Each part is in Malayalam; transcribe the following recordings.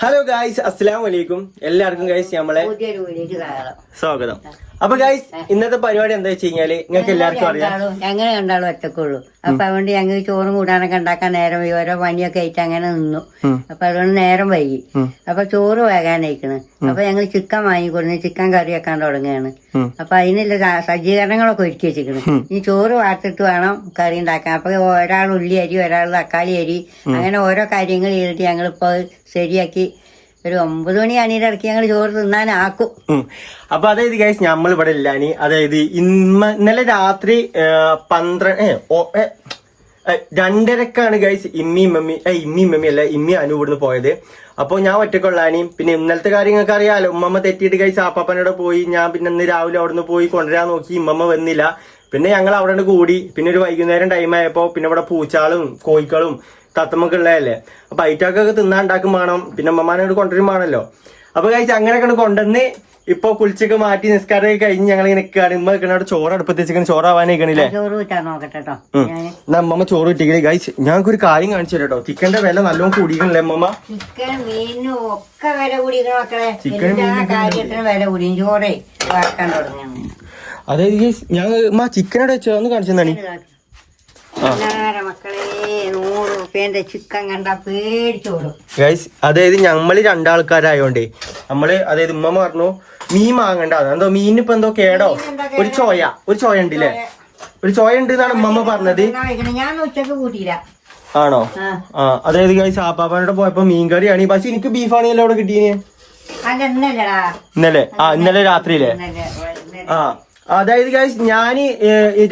ഹലോ ഗായ്സ് അസ്സലാം വലൈക്കും എല്ലാവർക്കും ഗായ്സ് നമ്മളെ സ്വാഗതം. അപ്പൊ ഗൈസ് ഇന്നത്തെ പരിപാടി എന്താ വെച്ച് കഴിഞ്ഞാൽ നിങ്ങൾക്ക് എല്ലാവർക്കും അറിയാം. ഞങ്ങൾ രണ്ടാളും ഒറ്റക്കുള്ളൂ. അപ്പൊ അതുകൊണ്ട് ഞങ്ങൾ ചോറും കൂടാനൊക്കെ ഉണ്ടാക്കാൻ നേരം പോയി ഓരോ പണിയൊക്കെ ആയിട്ട് അങ്ങനെ നിന്നു. അപ്പൊ അതുകൊണ്ട് നേരം വൈകി. അപ്പൊ ചോറ് വേകാനായിക്കണ്. അപ്പൊ ഞങ്ങൾ ചിക്കൻ വാങ്ങിക്കൊടുന്ന് ചിക്കൻ കറി വെക്കാൻ തുടങ്ങുകയാണ്. അപ്പൊ അതിനുള്ള സജ്ജീകരണങ്ങളൊക്കെ ഒരുക്കി വെച്ചിരിക്കണം. ഇനി ചോറ് വാർത്തിട്ട് വേണം കറി ഉണ്ടാക്കാൻ. അപ്പൊ ഒരാൾ ഉള്ളി അരി ഒരാൾ തക്കാളി അരി അങ്ങനെ ഓരോ കാര്യങ്ങൾ ചെയ്തിട്ട് ഞങ്ങളിപ്പോ ശരിയാക്കി ഒരു ഒമ്പത് മണി അണിയിലിറക്കി ഞങ്ങൾ ചോറ് തിന്നാനാക്കും. അപ്പൊ അതായത് ഗൈസ് നമ്മൾ ഇവിടെ ഇല്ലാനി അതായത് ഇന്ന് ഇന്നലെ രാത്രി പന്ത്രണ്ട് രണ്ടരക്കാണ് ഗൈസ് ഇമ്മി മമ്മി ഏ ഇമ്മി മമ്മി അല്ല ഇമ്മി അനു ഇവിടുന്ന് പോയത്. അപ്പോൾ ഞാൻ ഒറ്റക്കൊള്ളാനി പിന്നെ ഇന്നലത്തെ കാര്യങ്ങൾക്ക് അറിയാലോ. ഉമ്മമ്മ തെറ്റിയിട്ട് ഗൈസ് ആപ്പാപ്പനോട് പോയി. ഞാൻ പിന്നെ ഇന്ന് രാവിലെ അവിടുന്ന് പോയി കൊണ്ടുവരാൻ നോക്കി. ഇമ്മമ്മ വന്നില്ല. പിന്നെ ഞങ്ങൾ അവിടെ കൂടി. പിന്നെ ഒരു വൈകുന്നേരം ടൈം ആയപ്പോ പിന്നെ ഇവിടെ പൂച്ചാളും കോഴിക്കളും തത്തമ്മൊക്കെ ഉള്ളതല്ലേ അപ്പൊ ഐറ്റക്കൊക്കെ തിന്നാണ്ടാക്കും വേണം. പിന്നെ അമ്മമാനോട് കൊണ്ടുവരും വേണമല്ലോ അപ്പൊ കഴിച്ച് അങ്ങനെയൊക്കെ കൊണ്ടുവന്ന് ഇപ്പൊ കുളിച്ചൊക്കെ മാറ്റി നിസ്കാരമൊക്കെ കഴിഞ്ഞ് ഞങ്ങൾ ഇങ്ങനെ നിൽക്കുകയാണ് ഇമ്മ നിൽക്കണ ചോറ് അടുപ്പത്ത് വെച്ചിങ്ങനെ ചോറാവാനായിക്കണില്ലേ ചോറ് കൂട്ടാൻ നോക്കട്ടെ എന്നാ അമ്മമ്മ ചോറ് കിട്ടിക്കണേ കഴിച്ച് ഞങ്ങൾക്ക് ഒരു കാര്യം കാണിച്ചു തരാം കേട്ടോ ചിക്കന്റെ വില നല്ലോണം കൂടിക്കണല്ലേ അമ്മമ്മ ചിക്കൻ മീനും ഒക്കെ വില കൂടിയിരിക്കണ മക്കളെ. ചിക്കൻ കാര്യത്തിനും വില കൂടിയും ചോറേ വാക്കാൻ തുടങ്ങി. അതായത് ഞങ്ങൾ ചിക്കനോട് വെച്ചോ ഒന്ന് കാണിച്ചു തന്നെ മക്കളെ നൂറ് റുപ്യന്റെ ചിക്കൻ കണ്ട പേടിച്ചോടും ഗൈസ് അതായത് ഞമ്മൾ രണ്ടാൾക്കാരായോണ്ടേ നമ്മൾ അതായത് ഉമ്മ പറഞ്ഞു മീൻ വാങ്ങണ്ട. എന്തോ മീനിപ്പോ എന്തോ കേടോ? ഒരു ചോയ ഒരു ചോയ ഉണ്ടല്ലേ? ഒരു ചോയ. ഉണ്ട് എന്നാണ് ഉമ്മമ്മ പറഞ്ഞത്. ഞാൻ ഉച്ചയ്ക്ക് കൂട്ടിയില്ല. ആണോ? ആ. അതായത് ഗൈസ് ആപ്പാപ്പാനോട് പോയപ്പോ മീൻ കറിയാണ്. പക്ഷെ എനിക്ക് ബീഫാണെങ്കിലും അവിടെ കിട്ടിയേ ഇന്നലെ? ആ ഇന്നലെ രാത്രിയിലെ? ഇന്നലെ ഇന്നലെ. ആ. അതായത് ഗൈസ് ഞാൻ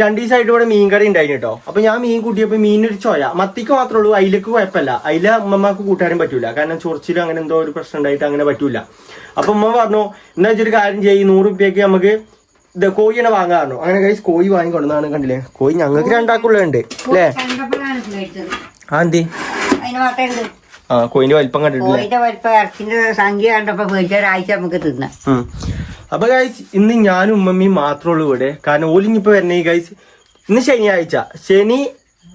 രണ്ടു ദിവസമായിട്ട് ഇവിടെ മീൻ കറി ഉണ്ടായിരുന്നു കേട്ടോ അപ്പൊ ഞാൻ മീൻ കൂട്ടിയപ്പോ മീനൊരു ചോയ. മത്തിക്ക് മാത്രമേ ഉള്ളൂ അതിലേക്ക് കുഴപ്പമില്ല. അതില ഉമ്മമാക്ക് കൂട്ടാനും പറ്റൂല. കാരണം ചൊറിച്ചിലും അങ്ങനെ എന്തോ ഒരു പ്രശ്നം ഉണ്ടായിട്ട് അങ്ങനെ പറ്റൂല. അപ്പൊ ഉമ്മ പറഞ്ഞു എന്നാ വെച്ചൊരു കാര്യം ചെയ്യും നൂറ് റുപ്യക്ക് നമുക്ക് ഇത് കോഴിനെ വാങ്ങാറുണ്ടോ അങ്ങനെ ഗൈസ് കോഴി വാങ്ങി കൊണ്ടുവന്നാണ് കണ്ടില്ലേ? കോഴി ഞങ്ങൾക്ക് രണ്ടാക്കുള്ളുണ്ട് അല്ലേ? ആ എന്തി? ആ കോഴിന്റെ വലിപ്പം കണ്ടിട്ടില്ല? കോഴിന്റെ വലിപ്പം ഇറച്ചിന്റെ സംഖ്യ കണ്ടപ്പോ പേടിച്ച ഒരാഴ്ച നമുക്ക് തിന്നാം. അപ്പൊ ഗൈസ് ഇന്ന് ഞാനും ഉമ്മമ്മയും മാത്രമേ ഉള്ളൂ ഇവിടെ. കാരണം ഓലിങ്ങിപ്പോ വരണേ ഗൈസ് ഇന്ന് ശനിയാഴ്ച. ശനി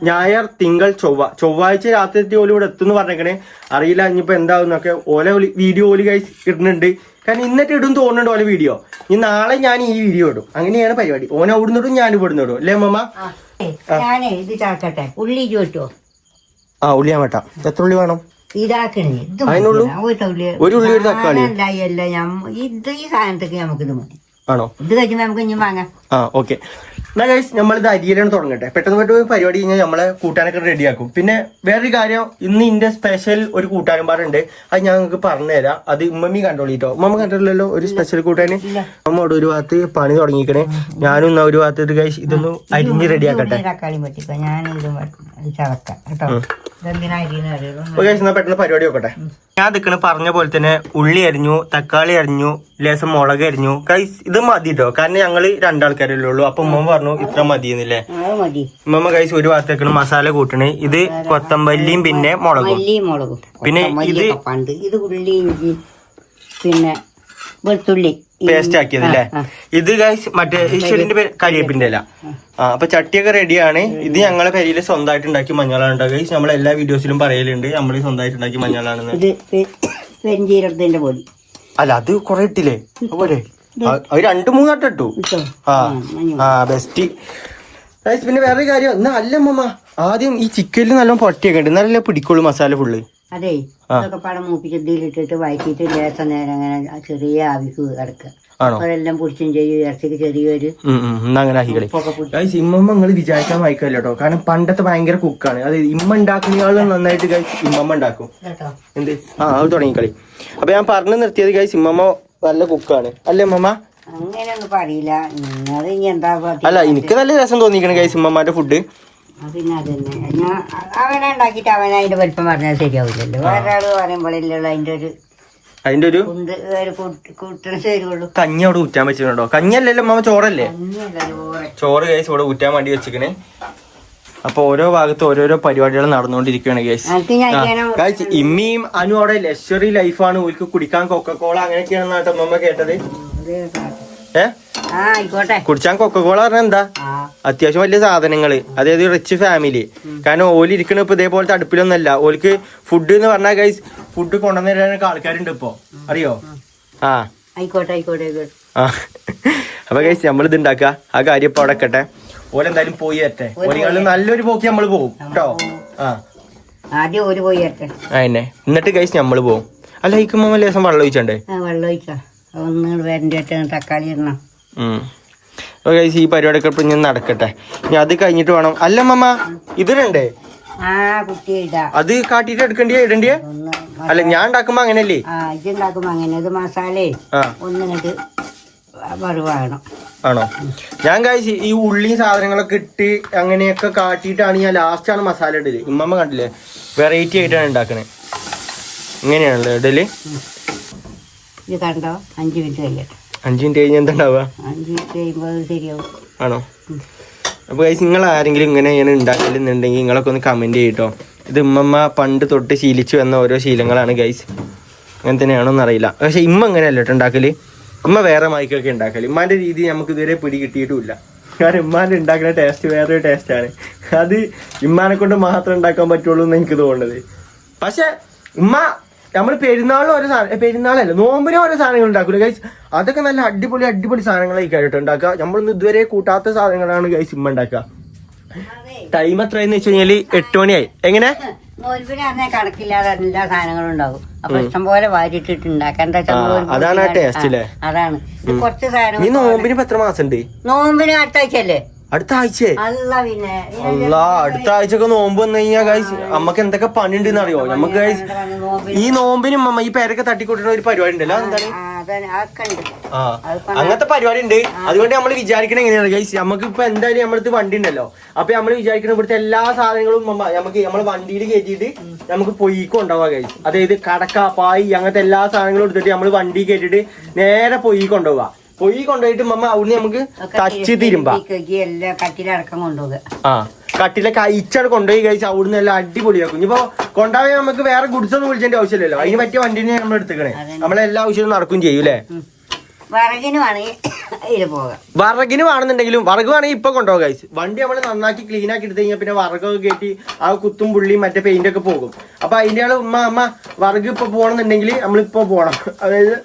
ഞായർ തിങ്കൾ ചൊവ്വ. ചൊവ്വാഴ്ച രാത്രി എത്തി ഓൽ ഇവിടെ എത്തുന്നു പറഞ്ഞേക്കണേ. അറിയില്ല ഇനിയിപ്പോ എന്താവുന്നൊക്കെ ഓല വീഡിയോ ഓൽ ഗൈസ് ഇടുന്നുണ്ട്. കാരണം ഇന്നിട്ട് ഇടും തോന്നുന്നുണ്ട് ഓല വീഡിയോ ഇനി നാളെ ഞാൻ ഈ വീഡിയോ ഇടും. അങ്ങനെയാണ് പരിപാടി. ഓന അവിടുന്ന് ഇടും ഞാൻ ഇവിടുന്ന് ഇടും. അല്ലേ അമ്മമ്മ ഞാനേ ഇത് ചാക്കട്ടെ ഉള്ളി ചോട്ടോ ആ ഉള്ളി ഞാൻ വേട്ടാ. എത്ര ഉള്ളി വേണം? ഇതാക്കണേ. ഇത്. ഒരു ഉള്ളി ഒരു തക്കാളി. അല്ല ഞാൻ ഇത് ഈ സാധനത്തേക്ക് നമുക്ക് ഇത് മതി. ആണോ? ഇത് കഴിക്കുമ്പോ നമുക്ക് ഇനി വാങ്ങാം. ആ ഓക്കെ. എന്നാ ഗൈസ് നമ്മൾ ഇത് അരിയിലാണ് തുടങ്ങട്ടെ. പെട്ടെന്ന് പെട്ടെന്ന് പരിപാടി കഴിഞ്ഞാൽ നമ്മളെ കൂട്ടാനൊക്കെ റെഡിയാക്കും. പിന്നെ വേറൊരു കാര്യം ഇന്ന് ഇന്റെ സ്പെഷ്യൽ ഒരു കൂട്ടാനും പാടുണ്ട്. അത് ഞാൻ നിങ്ങൾക്ക് പറഞ്ഞുതരാം. അത് ഉമ്മമ്മി കണ്ടോളിട്ടോ ഉമ്മമ്മ കണ്ടിട്ടില്ലല്ലോ? ഒരു സ്പെഷ്യൽ കൂട്ടാന്? അമ്മ അവിടെ ഒരു ഭാഗത്ത് പണി തുടങ്ങിക്കണേ. ഞാനും ഇന്ന ഒരു ഭാഗത്ത് ഇത് ഗൈസ് ഇതൊന്ന് അരിഞ്ഞ് റെഡിയാക്കട്ടെ. തക്കാളി പറ്റിക്കോ ഞാൻ ഇത് ചവക്കാം കേട്ടോ. പെട്ടെന്ന് പരിപാടി നോക്കട്ടെ. ഞാൻ നിൽക്കണ പറഞ്ഞ പോലെ തന്നെ ഉള്ളി അരിഞ്ഞു തക്കാളി അരിഞ്ഞു ലേസം മുളക് അരിഞ്ഞു. കൈസ് ഇത് മതി കേട്ടോ കാരണം ഞങ്ങൾ രണ്ടാൾക്കാരല്ലേ ഉള്ളൂ. അപ്പൊ ഉമ്മ പറഞ്ഞു ഇത്ര മതി. എന്നില്ലേ ഉമ്മ കൈസ് ഒരു ഭാഗത്തേക്കാണ് മസാല കൂട്ടണേ. ഇത് കൊത്തമ്പല്ലിയും പിന്നെ മുളകും. മുളകും. പിന്നെ ഇത് ഇത് ഉള്ളി ഇഞ്ചി പിന്നെ വെളുത്തുള്ളി. പേസ്റ്റ് ആക്കിയത് അല്ലേ. ഇത് ഗൈസ് മറ്റേ ഈശ്വരിന്റെ കരിയപ്പിന്റെ പേര് കരിയേപ്പിന്റെ അല്ല ആ. അപ്പൊ ചട്ടിയൊക്കെ റെഡിയാണ് ഇത് ഞങ്ങളെ പേരിൽ സ്വന്തമായിട്ട് ഉണ്ടാക്കിയ മഞ്ഞളാണ് ഗൈസ് നമ്മൾ എല്ലാ വീഡിയോസിലും പറയലുണ്ട്. നമ്മൾ സ്വന്തമായിട്ട് ഉണ്ടാക്കിയ മഞ്ഞളാണെന്ന്. പൊടി. അല്ല അത് കൊറേ ഇട്ടില്ലേ? അതുപോലെ അത് മൂന്ന് മൂന്നാട്ടം ഇട്ടു. ആ ആ ബെസ്റ്റ് ഗൈസ് പിന്നെ വേറൊരു കാര്യം. എന്നാ അല്ല അമ്മമ്മ. ആദ്യം ഈ ചിക്കനിൽ നല്ലോണം പൊട്ടിയൊക്കെ ഉണ്ട് എന്നാലല്ലേ പിടിക്കുള്ളൂ മസാല ഫുള്ള് അതെ ഇതൊക്കെ പടം മൂപ്പിച്ച് ഇതിലിട്ടിട്ട് വഴറ്റിയിട്ട് ലേശം നേരം അങ്ങനെ ചെറിയ ആവിക്ക് കിടക്കുക അതെല്ലാം പൊടിച്ചും ചെയ്യും ഇറച്ചിക്ക് ചെറിയൊരു അങ്ങനെ ഗൈസ് ഇമ്മമ്മ നിങ്ങൾ വിചാരിക്കാൻ വായിക്കല്ലോ കേട്ടോ കാരണം പണ്ടത്തെ ഭയങ്കര കുക്കാണ് അത് ഇമ്മ ഉണ്ടാക്കുന്നയാളും നന്നായിട്ട് ഗൈസ് ഇമ്മമ്മ ഉണ്ടാക്കും കേട്ടോ? എന്ത്? ആ അത് തുടങ്ങി കളി അപ്പൊ ഞാൻ പറഞ്ഞു നിർത്തിയത് ഗൈസ് ഇമ്മമ്മ നല്ല കുക്കാണ് അല്ലേ ഇമ്മമ്മ? അങ്ങനെയൊന്നും പറയില്ല. അല്ല എനിക്ക് നല്ല രസം തോന്നിക്കണേ ഗൈസ് ഇമ്മമ്മന്റെ ഫുഡ് പിന്നെ അതന്നെ. ഞാൻ അവനെ ഉണ്ടാക്കിയിട്ട് അവൻ അതിന്റെ വലിപ്പം പറഞ്ഞാൽ ശരിയാവില്ലല്ലോ. വേറെ ആൾ പറയുമ്പോഴല്ലോ അതിന്റെ ഒരു അതിന്റെ ഒരു കുണ്ട് ഒരു കൂട്ടിന് ശരിയുള്ളൂ കഞ്ഞി അവിടെ ഊറ്റാൻ വെച്ചിട്ടുണ്ടോ? കഞ്ഞിയല്ലല്ലോ മാമ ചോറല്ലേ? ചോറ്. കേസ് ഇവിടെ ഊറ്റാൻ വേണ്ടി വെച്ചിക്കണേ അപ്പൊ ഓരോ ഭാഗത്ത് ഓരോരോ പരിപാടികൾ നടന്നുകൊണ്ടിരിക്കുകയാണ് ഗൈസ് ഗൈസ് ഇമ്മിയും അനു അവിടെ ലക്ഷറി ലൈഫാണ് ഓർക്ക് കുടിക്കാൻ കൊക്കക്കോള അങ്ങനെയൊക്കെയാണെന്നാട്ടോ അമ്മമ്മ കേട്ടത് ഏഹ് കുടിച്ചാൻ കൊക്കക്കോള പറഞ്ഞ എന്താ? അത്യാവശ്യം വലിയ സാധനങ്ങൾ. അതായത് റിച്ച് ഫാമിലി കാരണം ഓൽ ഇരിക്കണ ഇപ്പൊ ഇതേപോലത്തെ അടുപ്പിലൊന്നല്ല. ഓൽക്ക് ഫുഡ് എന്ന് പറഞ്ഞാൽ ഗൈസ് ഫുഡ് കൊണ്ടുവന്നിരാനൊക്കെ ആൾക്കാരുണ്ട് ഇപ്പൊ. അറിയോ? ആ. ആയിക്കോട്ടെ ആയിക്കോട്ടെ ആ. അപ്പൊ ഗൈസ് നമ്മൾ ഇത് ഉണ്ടാക്കുക ആ കാര്യം ഇപ്പൊ അവിടെ എക്കട്ടെ ഓലെന്തായാലും പോയി തരട്ടെ ഓലികളിൽ നല്ലൊരു പോക്കി നമ്മൾ പോകും കേട്ടോ? ആ. ആദ്യം ഒരു പോയി വരട്ടെ. അതന്നെ എന്നിട്ട് ഗൈസ് നമ്മൾ പോകും അല്ല ഇക്കുമ്പോ ലേസം വെള്ളം ഒഴിച്ചണ്ടേ? വെള്ളം ഒഴിക്കാം. ഒന്ന് വരന്റെ തക്കാളി ഇടണം. അപ്പോൾ ഗൈസ് ഈ പരിപാടിയൊക്കെ ഇപ്പൊ ഞാൻ നടക്കട്ടെ. ഇനി അത് കഴിഞ്ഞിട്ട് വേണം. അല്ല മമ്മ ഇതിടണ്ടേ അത് കാട്ടിട്ട് എടുക്കണ്ടേ ഇടണ്ടേ അല്ല ഞാൻ ഉണ്ടാക്കുമ്പോ അങ്ങനല്ലേ ഇതുണ്ടാക്കുമ്പോ അങ്ങനെ. ഇത് മസാലേ വറുവാകണം. ആണോ? ഞാൻ കഴിച്ച് ഈ ഉള്ളിയും സാധനങ്ങളൊക്കെ ഇട്ട് അങ്ങനെയൊക്കെ കാട്ടിയിട്ടാണ് ഞാൻ ലാസ്റ്റ് ആണ് മസാല ഇടൽ. ഉമ്മമ്മ കണ്ടില്ലേ? വെറൈറ്റി ആയിട്ടാണ് ഉണ്ടാക്കണേ. ഇങ്ങനെയാണല്ലോ ഇടൽ? ഇത് കണ്ടോ? അഞ്ച് മിനിറ്റ് കഴിയട്ടെ അഞ്ച് മിനിറ്റ് എന്താണ്ടാവുക? എന്താ ഉണ്ടാവുക അഞ്ച് മിനിറ്റ് കഴിയുമ്പോൾ അത് ശരിയാവും. ആണോ? അപ്പൊ കഴിച്ച് നിങ്ങൾ ആരെങ്കിലും ഇങ്ങനെ ഇങ്ങനെ ഉണ്ടാക്കലെന്നുണ്ടെങ്കിൽ നിങ്ങളൊക്കെ ഒന്ന് കമന്റ് ചെയ്യട്ടോ. ഇത് ഉമ്മമ്മ പണ്ട് തൊട്ട് ശീലിച്ചു വന്ന ഓരോ ശീലങ്ങളാണ് ഗൈസ് അങ്ങനെ തന്നെയാണോന്ന് അറിയില്ല. പക്ഷെ ഇമ്മ ഇങ്ങനെയല്ല കേട്ടോ ഉണ്ടാക്കൽ. ഉമ്മ വേറെ മൈക്കൊക്കെ ഉണ്ടാക്കൽ. ഉമ്മാന്റെ രീതി നമുക്ക് ഇതുവരെ പിടി കിട്ടിയിട്ടുമില്ല കാരണം ഉമ്മാന്റെ ഉണ്ടാക്കുന്ന ടേസ്റ്റ് വേറൊരു ടേസ്റ്റാണ് അത് ഉമ്മാനെ കൊണ്ട് മാത്രം ഉണ്ടാക്കാൻ പറ്റുള്ളൂ എന്ന് എനിക്ക് തോന്നുന്നത്. പക്ഷെ ഉമ്മ നമ്മൾ പെരുന്നാളും ഓരോ സാധനം പെരുന്നാളല്ല നോമ്പിനും ഓരോ സാധനങ്ങൾ ഉണ്ടാക്കില്ല ഗൈസ് അതൊക്കെ നല്ല അടിപൊളി അടിപൊളി സാധനങ്ങളായിരിക്കും കേട്ടോ ഉണ്ടാക്കുക. നമ്മളൊന്നും ഇതുവരെ കൂട്ടാത്ത സാധനങ്ങളാണ് ഗൈസ് ഇമ്മ ഉണ്ടാക്കുക. ടൈം എത്രയെന്ന് വെച്ച് കഴിഞ്ഞാൽ എട്ട് മണിയായി. എങ്ങനെ? നോൽപ്പിന് പറഞ്ഞാൽ കണക്കില്ലാതെ എല്ലാ സാധനങ്ങളും ഉണ്ടാവും. അപ്പൊ വാരിട്ടിട്ട് ഉണ്ടാക്കാൻ അതാണ്? ആ, അതാണ്. കുറച്ച് നോമ്പിന് എത്ര മാസം ഉണ്ട് നോമ്പിന് അടുത്താഴ്ചയല്ലേ അടുത്ത ആഴ്ചയെ അല്ല അടുത്ത ആഴ്ചയൊക്കെ നോമ്പ് വന്നു കഴിഞ്ഞാൽ ഗൈസ് നമ്മക്ക് എന്തൊക്കെ പണി ഉണ്ടെന്ന് അറിയോ? നമുക്ക് ഗൈസ് ഈ നോമ്പിനും അമ്മ ഈ പേരൊക്കെ തട്ടിക്കൊട്ടുന്ന ഒരു പരിപാടി ഉണ്ടല്ലോ എന്താണ് ആ, അങ്ങനത്തെ പരിപാടി ഉണ്ട്. അതുകൊണ്ട് നമ്മൾ വിചാരിക്കണ എങ്ങനെയാണ് ഗൈസ് നമുക്ക് ഇപ്പൊ എന്തായാലും നമ്മളടുത്ത് വണ്ടി ഉണ്ടല്ലോ. അപ്പൊ നമ്മൾ വിചാരിക്കണ ഇവിടുത്തെ എല്ലാ സാധനങ്ങളും നമുക്ക് നമ്മൾ വണ്ടിയിൽ കയറ്റിയിട്ട് നമുക്ക് പൊയ്ക്ക് ഉണ്ടാവുക ഗൈസ് അതായത് കടക്ക പായി അങ്ങനത്തെ എല്ലാ സാധനങ്ങളും എടുത്തിട്ട് നമ്മൾ വണ്ടി കയറ്റിട്ട് നേരെ പൊയ്ക്ക് കൊണ്ടുപോവാ പൊയ്ക്ക് കൊണ്ടുപോയിട്ട് മമ്മ അവിടുന്ന് നമുക്ക് തച്ച് തിരുമ്പാ. കട്ടിലടക്കം കൊണ്ടുപോകുക. ആ കട്ടിലൊക്കെ അയച്ചാണ് കൊണ്ടുപോയി കഴിച്ച് അവിടുന്ന് എല്ലാം അടിപൊളിയാക്കും. ഇനിയിപ്പോ കൊണ്ടുപോയി നമുക്ക് വേറെ ഗുഡ്സ് ഒന്നും വിളിച്ചേണ്ട ആവശ്യമില്ലല്ലോ. അതിന് പറ്റിയ വണ്ടിനെ നമ്മൾ എടുത്തേക്കണേ. നമ്മളെല്ലാ ആവശ്യവും നടക്കും ചെയ്യും അല്ലേ? വിറകിന് വേണമെന്നുണ്ടെങ്കിലും വറക് വേണമെങ്കിൽ ഇപ്പൊ കൊണ്ടുപോകാം ഗൈസ് വണ്ടി നമ്മൾ നന്നാക്കി ക്ലീൻ ആക്കി എടുത്തു കഴിഞ്ഞാൽ പിന്നെ വറകൊക്കെ കയറ്റി ആ കുത്തും പുള്ളിയും മറ്റേ പെയിന്റ് ഒക്കെ പോകും. അപ്പൊ അതിന്റെ ആൾ ഉമ്മ അമ്മ വറക് ഇപ്പൊ പോകണമെന്നുണ്ടെങ്കിൽ നമ്മളിപ്പോ പോണം. അതായത്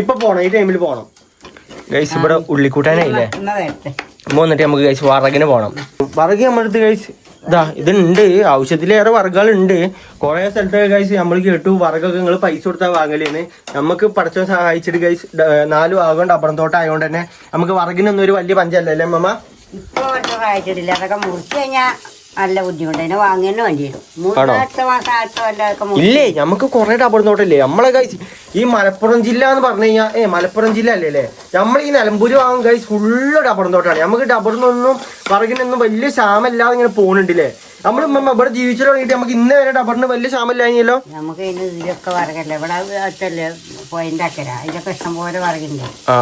ഇപ്പൊ പോണം ഈ ടൈമിൽ പോണം. ഗൈസ് ഇവിടെ ഉള്ളിക്കൂട്ടാനായില്ലേ? വന്നിട്ട് നമുക്ക് ഗൈസ് വറകിന് പോണം. വറക് നമ്മളെടുത്ത് ഗൈസ് ഇതാ ഇതുണ്ട് ആവശ്യത്തിലേറെ വർഗങ്ങളുണ്ട് കുറെ സ്ഥലത്ത് ഗൈസ് നമ്മൾ കേട്ടു വറകൊക്കെ നിങ്ങൾ പൈസ കൊടുത്താൽ വാങ്ങലേന്ന്. നമുക്ക് പഠിച്ച സഹായിച്ചിട്ട് ഗൈസ് നാലു ആകൊണ്ട് അപ്പുറം തോട്ടം ആയതുകൊണ്ട് തന്നെ. നമുക്ക് വറകിനൊന്നും ഒരു വലിയ പഞ്ചല്ല അല്ലേ അമ്മ ഇപ്പൊ സഹായിച്ചിട്ടില്ല. അതൊക്കെ മുറിച്ച് കഴിഞ്ഞാൽ നല്ല ബുദ്ധിമുട്ട്. അതിനെ വാങ്ങുന്നു ഇല്ലേ നമുക്ക് കുറെ ഡബിൾ നോട്ടില്ലേ നമ്മളെ കൈസ് ഈ മലപ്പുറം ജില്ല എന്ന് പറഞ്ഞു കഴിഞ്ഞാൽ ഏ മലപ്പുറം ജില്ല അല്ലേ അല്ലേ? നമ്മൾ ഈ നിലമ്പൂര് വാങ്ങും കൈസ് ഫുള്ള് ഡബിൾ തോട്ടാണ് നമുക്ക് ഡബിൾ നിന്നും പറകിനൊന്നും വലിയ ക്ഷാമല്ലാതെ ഇങ്ങനെ പോകുന്നുണ്ടല്ലേ നമ്മൾ ഇവിടെ ജീവിച്ചു തുടങ്ങിയിട്ട് നമുക്ക് ഇന്ന് വരെ ഡബറിന് വലിയ ക്ഷാമല്ലാഞ്ഞല്ലോ നമുക്ക് ഇതിലൊക്കെ വറകല്ലേ ഇവിടെ അടുത്തല്ലേ പോയിന്റ് അക്കര ഇതൊക്കെ ഇഷ്ടംപോലെ വറകുണ്ട് ആ.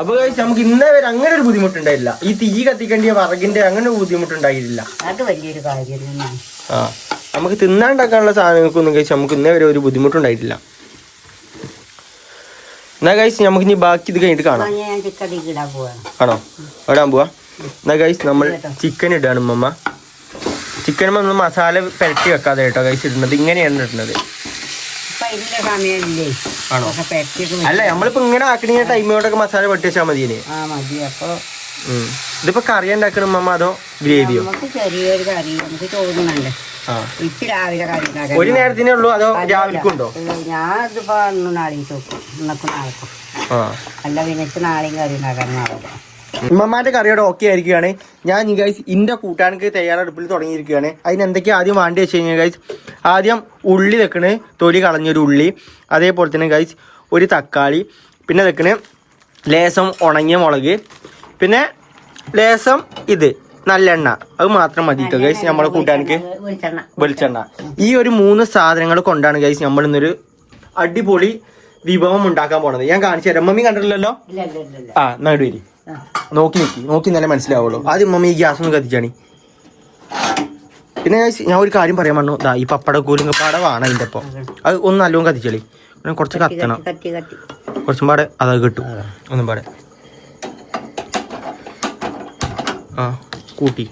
അപ്പൊ നമുക്ക് ഇന്നേ വരെ അങ്ങനെ ഒരു ബുദ്ധിമുട്ടുണ്ടായില്ല. ഈ തീ കത്തിക്കേണ്ടിയ വറകിന്റെ അങ്ങനെ ഒരു ബുദ്ധിമുട്ടുണ്ടായില്ല. അത് വലിയൊരു കാര്യം തന്നെയാണ് ആ. നമുക്ക് തിന്നാണ്ടാക്കാനുള്ള സാധനങ്ങൾക്കൊന്നും കഴിച്ച് നമുക്ക് ഇന്നേ വരെ ഒരു ബുദ്ധിമുട്ടുണ്ടായിട്ടില്ല. എന്നാ കഴിച്ച് നമുക്ക് ഇനി ബാക്കി ഇത് കഴിഞ്ഞിട്ട് കാണാം. ആണോ? ഇടാൻ പോവാ? എന്നാ കഴിച്ച് നമ്മൾ ചിക്കൻ ഇടാണ് ഉമ്മ ചിക്കൻ നമ്മൾ മസാല പുരട്ടി വെക്കാതെ കേട്ടോ കഴിച്ച് ഇടുന്നത്. ഇങ്ങനെയാണ് ഇടുന്നത്. ആണോ? അല്ല നമ്മളിപ്പോ ഇങ്ങനെ ആക്കണ ടൈമിലോട്ടൊക്കെ മസാല പെട്ടി വെച്ചാൽ മതി. ഇതിപ്പോ കറി ഉണ്ടാക്കണം ഉമ്മ അതോ ഗ്രേവിയോ? ചെറിയൊരു കറി നമുക്ക് ഒരു നേരത്തിനേ ഉള്ളൂ അതോ രാവിലെ ഉണ്ടോ? ഞാൻ ഇതിപ്പോ നാളെയും ചോക്കും. ഇന്നൊക്കെ നാളെക്കും. ആ. അല്ല പിന്നെ ഇച്ച് നാളെയും കറി ഉണ്ടാക്കാൻ നാളെ ഉമ്മമാന്റെ കറിയോടെ ഓക്കെ ആയിരിക്കുകയാണ്. ഞാൻ ഈ ഗൈസ് ഇന്റെ കൂട്ടാനക്ക് തയ്യാറെടുപ്പിൽ തുടങ്ങിയിരിക്കുകയാണ്. അതിന് എന്തൊക്കെയാ ആദ്യം വേണ്ടി വെച്ച് കഴിഞ്ഞാൽ ഗൈസ് ആദ്യം ഉള്ളി വെക്കണ്. തൊലി കളഞ്ഞൊരു ഉള്ളി. അതേപോലെ തന്നെ ഗൈസ് ഒരു തക്കാളി. പിന്നെ വെക്കണ് ലേസം ഉണങ്ങിയ മുളക്. പിന്നെ ലേസം ഇത് നല്ലെണ്ണ. അത് മാത്രം മതി കേട്ടോ ഗൈസ് നമ്മളെ കൂട്ടാനക്ക്. വെളിച്ചെണ്ണ. ഈ ഒരു മൂന്ന് സാധനങ്ങൾ കൊണ്ടാണ് ഗൈസ് നമ്മൾ ഇന്നൊരു അടിപൊളി വിഭവം ഉണ്ടാക്കാൻ പോണത്. ഞാൻ കാണിച്ചു തരാം. മമ്മി കണ്ടിട്ടില്ലല്ലോ? ആ വരി. ആ. നോക്കി നോക്കി. നോക്കി നല്ല മനസ്സിലാവുള്ളൂ. ആദ്യം മമ്മി ഈ ഗ്യാസ് ഒന്ന് കത്തിച്ചാണി പിന്നെ ഞാൻ ഒരു കാര്യം പറയാൻ പറഞ്ഞു ദാ ഈ പപ്പട കൂലിംഗ പടവാണ് അതിന്റെ ഒപ്പം. അത് ഒന്ന് നല്ലോണം കത്തിച്ചളി പിന്നെ കുറച്ച് കത്തി കത്തണം. കത്തി കത്തി കുറച്ചും പാടെ അതാ കിട്ടും. ഒന്നും പാടെ. ആ കൂട്ടി.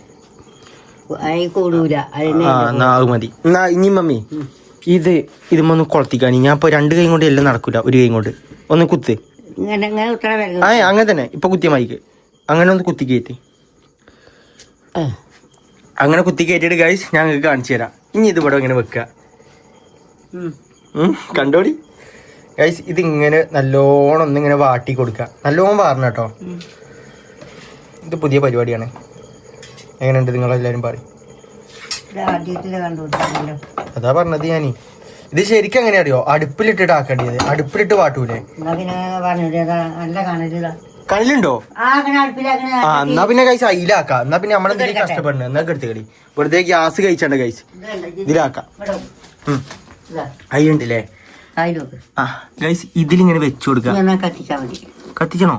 ആ മതി. എന്നാ ഇനി മമ്മി ഇത് ഇതുമൊന്ന് കൊളത്തിക്കാണി ഞാൻ ഇപ്പൊ രണ്ട് കൈ കൊണ്ട് എല്ലാം നടക്കൂല. ഒരു കൈ കൊണ്ട്. ഒന്ന് കുത്ത്. ഇങ്ങനെ ഇങ്ങനെ ആ അങ്ങനെ തന്നെ. ഇപ്പൊ കുത്തിയ മൈക്ക് അങ്ങനെ ഒന്ന് കുത്തി കയറ്റി. അങ്ങനെ കുത്തി കയറ്റിയിട്ട് ഗൈസ് ഞാൻ നിങ്ങൾക്ക് കാണിച്ചു തരാം. ഇനി ഇത് ഇവിടെ ഇങ്ങനെ വെക്കുക. കണ്ടോടി? ഗൈസ് ഇതിങ്ങനെ നല്ലോണം ഒന്നിങ്ങനെ വാട്ടി കൊടുക്കുക. നല്ലോണം വാറണം കേട്ടോ. ഇത് പുതിയ പരിപാടിയാണ്. എങ്ങനെയുണ്ട്? നിങ്ങളെല്ലാവരും പറയും. അതാ പറഞ്ഞത് ഞാനീ. ഇത് ശരിക്കും അങ്ങനെ അറിയോ അടുപ്പിലിട്ടിട്ട് ആക്കേണ്ടത്. അടുപ്പിലിട്ട് വാട്ടൂലേ. കല്ലുണ്ടോ ആ എന്നാ പിന്നെ കൈസ് അയിലാക്കാം. എന്നാ പിന്നെ നമ്മളെന്തെങ്കിലും കഷ്ടപ്പെടുന്നത്? എന്നാ എടുത്ത് കളി വെറുതെ ഗ്യാസ് കഴിച്ചണ്ട കൈസ് ഇതിലാക്കാം. അയ്യുണ്ടല്ലേ ആ ഗൈസ് ഇതിലിങ്ങനെ വെച്ചു കൊടുക്കാം. കത്തിച്ചണോ?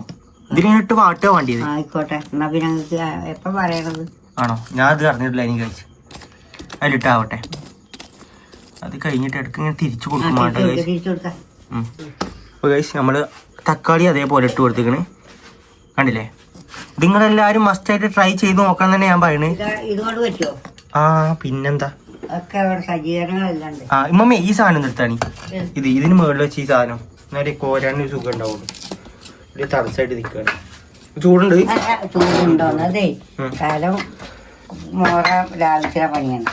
ഇതിലിങ്ങനെ ഇട്ട് വാട്ടുക വേണ്ടിയത്. ആയിക്കോട്ടെ. എന്നാ പിന്നെ നിങ്ങൾക്ക് എപ്പം പറയണത്? ആണോ? ഞാൻ അത് അറിഞ്ഞിട്ടില്ല എനിക്ക് കഴിച്ച് അതിലിട്ടാവട്ടെ അത് കഴിഞ്ഞിട്ട് ഇടയ്ക്ക് ഇങ്ങനെ തിരിച്ചു കൊടുക്കും അപ്പോൾ ഗൈസ് നമ്മൾ തക്കാളി അതേപോലെ ഇട്ട് കൊടുത്തേക്കണ് കണ്ടില്ലേ? നിങ്ങളെല്ലാവരും മസ്റ്റായിട്ട് ട്രൈ ചെയ്ത് നോക്കാൻ തന്നെ ഞാൻ പറയണേ. ഇത് ആ പിന്നെന്താ? ആ ഇമ്മ ഈ സാധനം നിർത്താണി ഇത് ഇതിന് മുകളിൽ വെച്ച് ഈ സാധനം. എന്നാലേ ഒരു സുഖം ഉണ്ടാവുള്ളൂ ഒരു തടസ്സമായിട്ട് നിൽക്കുകയാണ്. ചൂടുണ്ട്? ചൂടുണ്ടോ ആ, ചൂടുണ്ടോന്ന് അതേ. ഉം. കാലം മോറ പണിയാണ്.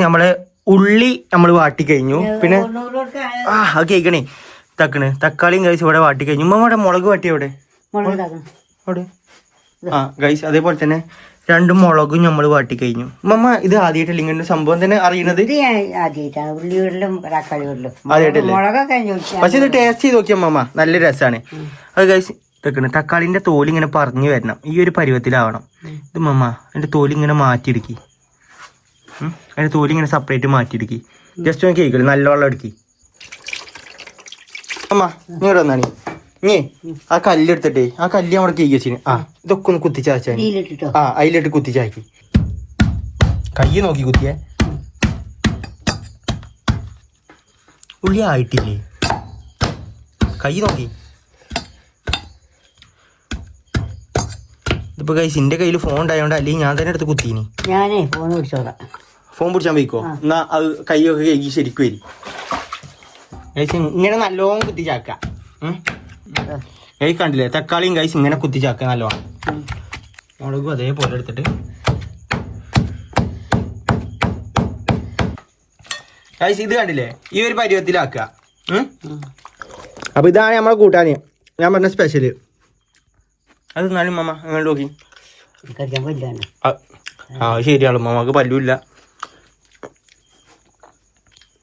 നമ്മൾ ഉള്ളി നമ്മൾ വാട്ടി കഴിഞ്ഞു. പിന്നെ ആ അത് കേൾക്കണേ തക്കണ്. തക്കാളിയും ഗൈസ് ഇവിടെ വാട്ടി കഴിഞ്ഞു. ഉമ്മ ഇവിടെ മുളക് വാട്ടി അവിടെ. ആ ഗൈസ് അതേപോലെ തന്നെ രണ്ട് മുളകും നമ്മൾ വാട്ടി കഴിഞ്ഞു. ഉമ്മ ഇത് ആദ്യമായിട്ടല്ല ഇങ്ങനെ സംഭവം തന്നെ അറിയണത്? പക്ഷെ ഇത് ടേസ്റ്റ് ചെയ്ത് നോക്കിയ അമ്മ നല്ല രസമാണ് അത് ഗൈസ് തെക്കണ്. തക്കാളിന്റെ തോൽ ഇങ്ങനെ പറഞ്ഞു വരണം. ഈ ഒരു പരുവത്തിലാവണം. ഇത് മമ്മ എന്റെ തോൽ ഇങ്ങനെ മാറ്റിയെടുക്കി. അതിന്റെ തോൽ ഇങ്ങനെ സെപ്പറേറ്റ് മാറ്റിയെടുക്കി. ജസ്റ്റ് ഒന്ന് കേൾക്കില്ല നല്ല വെള്ളം എടുക്കി. അമ്മ നീ ഇവിടെ വന്നാണി നീ? ആ കല്ലെടുത്തിട്ടേ ആ കല്ല് നമ്മുടെ കേക്ക് വെച്ചിന്. ആ ഇതൊക്കെ ഒന്ന് കുത്തിച്ചാച്ചാ ഇതിലിട്ടിട്ടോ? ആ അതിലിട്ട് കുത്തിച്ചാക്കി കൈ നോക്കി കുത്തിയേ. ഉള്ളി ആയിട്ടില്ലേ? കൈ നോക്കി. ഇതിപ്പോ കൈസ് എന്റെ കയ്യിൽ ഫോൺ ഉണ്ടായോണ്ട് അല്ലെങ്കിൽ ഞാൻ തന്നെ എടുത്ത് കുത്തീനി ഞാനേ ഫോൺ പിടിച്ചോളാം ഫോൺ പിടിച്ചാൻ വയ്ക്കോ. എന്നാ അത് കൈയൊക്കെ കഴുകി ശരിക്കും വരും. ഗൈസ് ഇങ്ങനെ നല്ലോണം കുത്തിച്ചാക്ക. കൈ കണ്ടില്ലേ തക്കാളിയും കൈസ് ഇങ്ങനെ കുത്തിച്ചാക്ക നല്ലോണം. മുളകും അതേപോലെ എടുത്തിട്ട്. ഗൈസ് ഇത് കണ്ടില്ലേ? ഈ ഒരു പരുവത്തിലാക്കുക ഉം? ഉം. അപ്പൊ ഇതാണ് നമ്മളെ കൂട്ടാനി. ഞാൻ പറഞ്ഞ സ്പെഷ്യൽ അത് എന്നാലും മാമ അങ്ങനെ നോക്കി. ആ ശരിയാണ് മമ്മക്ക് പല്ലൂല്ല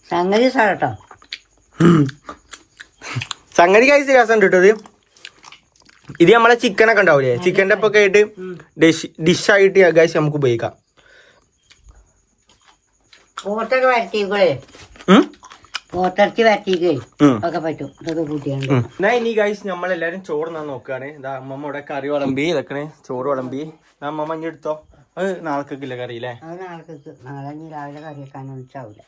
സംഗതി സാറട്ടോ സംഗതി കഴിച്ച് രസം കിട്ടത് ഇത്. നമ്മളെ ചിക്കനൊക്കെ ഉണ്ടാവില്ലേ ചിക്കന്റെ ഒക്കെ ആയിട്ട് ഡിഷ് ഡിഷായിട്ട് ഗൈസ് നമുക്ക് ഉപയോഗിക്കാം. പോത്തൊക്കെ വരട്ടിക്കൂടെ ഉം? പോത്തിറച്ചി വരട്ടിക്കേ ഉം. ഒക്കെ പറ്റും. ഇതൊക്കെ കൂട്ടിയാണ് ഉം. എന്നാ ഇനി ഗൈസ് നമ്മളെല്ലാരും ചോറ് നോക്കുകയാണ് ഇതാ അമ്മമ്മ ഇവിടെ കറി വിളമ്പി ഇതൊക്കെ ചോറ് വിളമ്പി. അമ്മമ്മ ഇനി എടുത്തോ? അത് നാളേക്കൊക്കെ കറി അല്ലേ അത് നാളെ നാളെ ഇനി രാവിലെ കറി വെക്കാനൊന്നും വെച്ചാവില്ല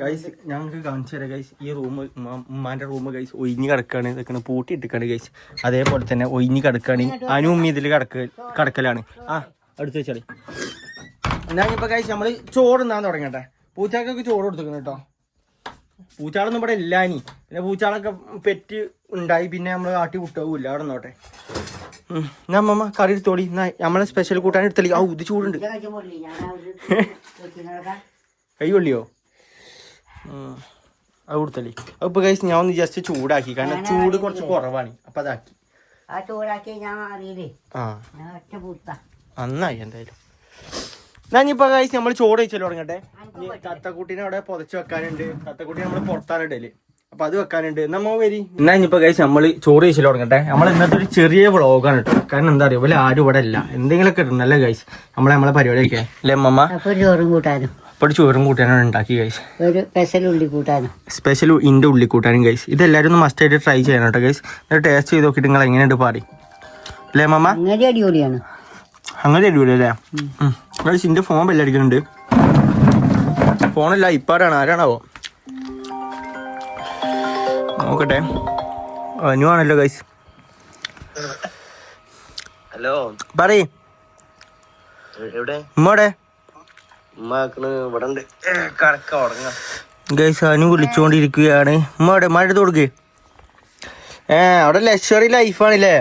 ഗൈസ് ഞങ്ങൾക്ക് കാണിച്ചു തരാം ഗൈസ് ഈ റൂം ഉമ്മാന്റെ റൂം ഗൈസ് ഒഴിഞ്ഞ് കിടക്കാണ്. ഇതൊക്കെ പൂട്ടി ഇട്ടിക്കാണ് ഗൈസ് അതേപോലെ തന്നെ ഒഴിഞ്ഞ് കിടക്കാണ്. അനു ഉമ്മ ഇതിൽ കിടക്ക കിടക്കലാണ്. ആ അടുത്ത് വെച്ചാളി. എന്നാ ഇപ്പൊ ഗൈസ് നമ്മൾ ചോറ് തിന്നാൻ തുടങ്ങട്ടെ. പൂച്ചാക്കൊക്കെ ചോറ് കൊടുത്തേക്കണം കേട്ടോ. പൂച്ചാളൊന്നും ഇവിടെ ഇല്ലാനി പിന്നെ പൂച്ചാളൊക്കെ പെറ്റ് ഉണ്ടായി പിന്നെ നമ്മൾ കാട്ടി വിട്ടാവൂല്ല അവിടെ നോട്ടെ ഞാൻ അമ്മമ്മ കറി എടുത്തോളി എന്നാ നമ്മളെ സ്പെഷ്യൽ കൂട്ടാൻ എടുത്തളി ആ ഇത് ചൂടുണ്ട്. കൈ കൊള്ളിയോ? അത് കൊടുത്തളി അപ്പൊ ഗൈസ് ഞാൻ ഒന്ന് ജസ്റ്റ് ചൂടാക്കി. കാരണം ചൂട് കുറച്ച് കുറവാണ്. അപ്പൊ അതാക്കി. ആ ചൂടാക്കി ഞാൻ അറിയില്ലേ നന്നായി എന്തായാലും. ഞാൻ ഇപ്പൊ ഗൈസ് നമ്മൾ ചോറ് വെച്ചല്ലോ തുടങ്ങട്ടെ? തത്തക്കുട്ടീനെ അവിടെ പുതച്ച് വെക്കാനുണ്ട്. തത്തക്കുട്ടി നമ്മൾ പുറത്താനിടൽ അപ്പൊ അത് വെക്കാനുണ്ട്. നമ്മ വരി? എന്നാ ഇനിയിപ്പോ കഴിച്ച് നമ്മൾ ചോറ് കഴിച്ചു തുടങ്ങട്ടെ. നമ്മൾ ഇന്നത്തെ ഒരു ചെറിയ വ്ലോഗാണ് കേട്ടോ കാരണം എന്താ അറിയോ? വലിയ ആരും ഇവിടെ ഇല്ല. എന്തെങ്കിലുമൊക്കെ ഇടണല്ലേ കഴിച്ച് നമ്മളെ നമ്മളെ പരിപാടിയൊക്കെ. അല്ലേ അമ്മ അപ്പൊ ചോറും കൂട്ടാനും. അപ്പോൾ ചോറും കൂട്ടാനാണ് ഉണ്ടാക്കി ഗൈസ് ഒരു സ്പെഷ്യൽ ഉള്ളി കൂട്ടാനും സ്പെഷ്യൽ ഇന്റെ ഉള്ളി കൂട്ടാനും ഗൈസ് ഇതെല്ലാവരും ഒന്ന് മസ്റ്റ് ആയിട്ട് ട്രൈ ചെയ്യണം കേട്ടോ ഗൈസ് എന്നിട്ട് ടേസ്റ്റ് ചെയ്ത് നോക്കിയിട്ട് നിങ്ങൾ എങ്ങനെയുണ്ട് പാടി. അല്ലേ മമ്മ അങ്ങനെ അടിപൊളിയാണ്. അങ്ങനെ അടിപൊളി അല്ലേ ഗൈസ് എന്റെ ഫോൺ ബെല്ലടിക്കുന്നുണ്ട് ഫോണല്ല ഇപ്പാടാണ്. ആരാണാവോ? നോക്കട്ടെ. അനു ആണല്ലോ ഗൈസ് ഹലോ. പറയ്. എവിടെ? ഉമ്മടെ? ഗൈസ് അനു വിളിച്ചുകൊണ്ടിരിക്കുകയാണ് ഉമ്മടെ മഴ കൊടുക്ക്. ഏ അവിടെ ലക്ഷറി ലൈഫാണല്ലേ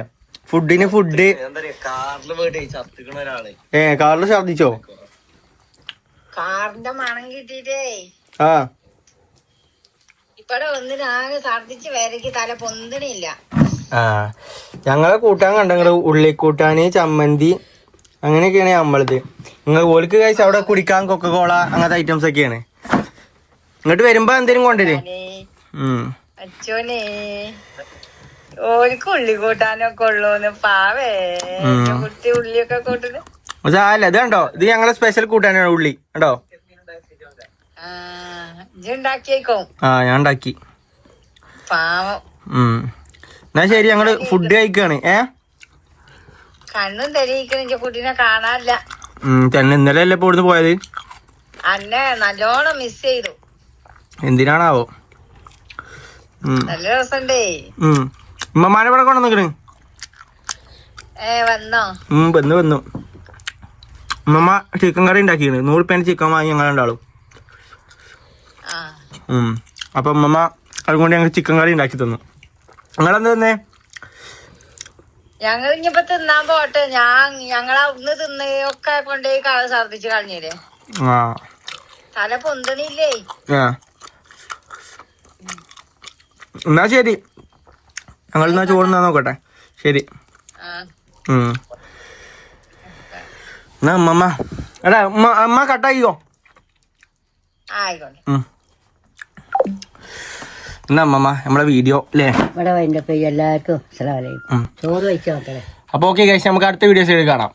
ഫുഡിന് ഫുഡ് എന്താ പറയാ കാറിൽ പോയിട്ട് ചത്തുക്കണ ഏ കാറിൽ ഛർദിച്ചോ കാറിന്റെ മണം കിട്ടിട്ടേ ആ. ഇപ്പടെ ഒന്നിനാകെ ഛർദിച്ച് വരക്ക് തല പൊന്തണില്ല. ആ ഞങ്ങളെ കൂട്ടാൻ കണ്ടങ്ങൾ ഉള്ളിക്കൂട്ടാന് ചമ്മന്തി അങ്ങനെയൊക്കെയാണ് നമ്മളത് നിങ്ങൾ ഓൽക്ക് കഴിച്ച് അവിടെ കുടിക്കാൻ കൊക്ക കോള അങ്ങനത്തെ ഐറ്റംസ് ഒക്കെയാണ്. ഇങ്ങോട്ട് വരുമ്പോ എന്തേലും കൊണ്ടുവരും ഉം. അച്ചോനെ ഓർക്ക് ഉള്ളി കൂട്ടാനൊക്കെ ഉള്ളൂന്ന് പാവേ. കുട്ടി ഉള്ളിയൊക്കെ കൂട്ടുന്നു അല്ല ഇത് കണ്ടോ? ഇത് ഞങ്ങളെ സ്പെഷ്യൽ കൂട്ടാനാണ് ഉള്ളി. കണ്ടോ? ആ ഞാൻ ഉണ്ടാക്കി. എന്നാ ശരി ഞങ്ങൾ ഫുഡ് കഴിക്കാണ്. ഏ? കണ്ണും തെളിയിക്കണ കുട്ടീനെ കാണാനില്ല ഉം തന്നെ ഇന്നലെ അല്ലേ ഇപ്പൊ ഇവിടുന്ന് പോയത്? അന്നെ നല്ലോണം മിസ് ചെയ്തു. എന്തിനാണാവോ? നല്ല രസണ്ടേ. ഉമ്മമാരെ ഇവിടെ കൊണ്ടു നിക്കണ് ഏ വന്നോ? വന്നു വന്നു. ഉമ്മമ്മ ചിക്കൻ കറി ഉണ്ടാക്കിയാണ് നൂറ് പേന് ചിക്കൻ വാങ്ങി ഞങ്ങൾ അപ്പൊ അമ്മമ്മ അതുകൊണ്ട് ഞങ്ങൾ ചിക്കൻ കറി ഉണ്ടാക്കി തന്നു. നിങ്ങളെന്ത് തന്നേ? ഞങ്ങൾ ഇനിയിപ്പോ തിന്നാൻ പോട്ടെ. ഞാൻ ഞങ്ങൾ അവിടുന്ന് തിന്നൊക്കെ കൊണ്ടേ ഛർദിച്ച് കളഞ്ഞില്ലേ? തല പൊന്തണില്ലേ? എന്നാ ശരി. ഞങ്ങൾ എന്നാ ചോറ് നോക്കട്ടെ. ശരി. എന്നാ ഉമ്മമ്മ എടാ ഉമ്മ അമ്മ കട്ടാക്കിക്കോ ആയിക്കോട്ടെ. എന്നാ അമ്മമ്മ നമ്മളെ വീഡിയോ അല്ലേ ഇവിടെ എല്ലാവർക്കും. ചോറ് അപ്പോൾ ഓക്കെ കഴിച്ച് നമുക്ക് അടുത്ത വീഡിയോസ് കാണാം.